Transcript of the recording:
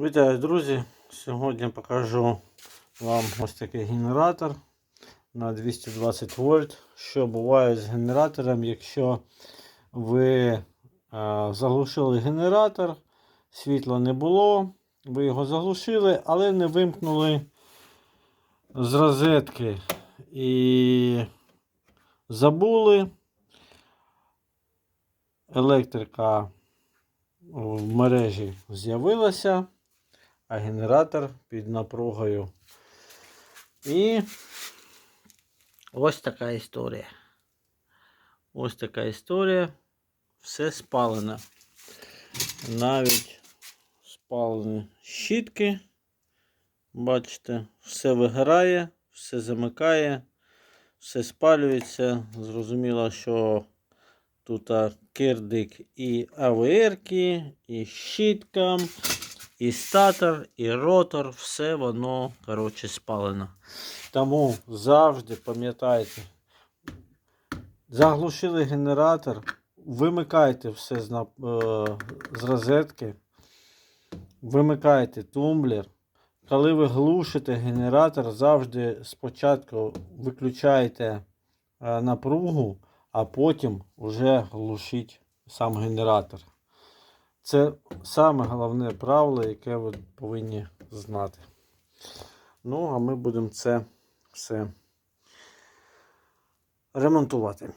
Вітаю, друзі! Сьогодні покажу вам ось такий генератор на 220 вольт. Що буває з генератором, якщо ви е, заглушили генератор, світла не було, ви його заглушили, але не вимкнули з розетки і забули. Електрика в мережі з'явилася, а генератор під напругою. І ось така історія. Ось така історія. Все спалено. Навіть спалені щітки. Бачите, все вигорає, все замикає, все спалюється. Зрозуміло, що Тут кирдик і АВРки, і щітка, і статор, і ротор, все воно коротше, спалено. Тому завжди пам'ятайте, заглушили генератор, вимикайте все з, е, з розетки, вимикайте тумблер. Коли ви глушите генератор, завжди спочатку виключайте е, напругу а потім вже глушить сам генератор. Це саме головне правило, яке ви повинні знати. Ну, а ми будемо це все ремонтувати.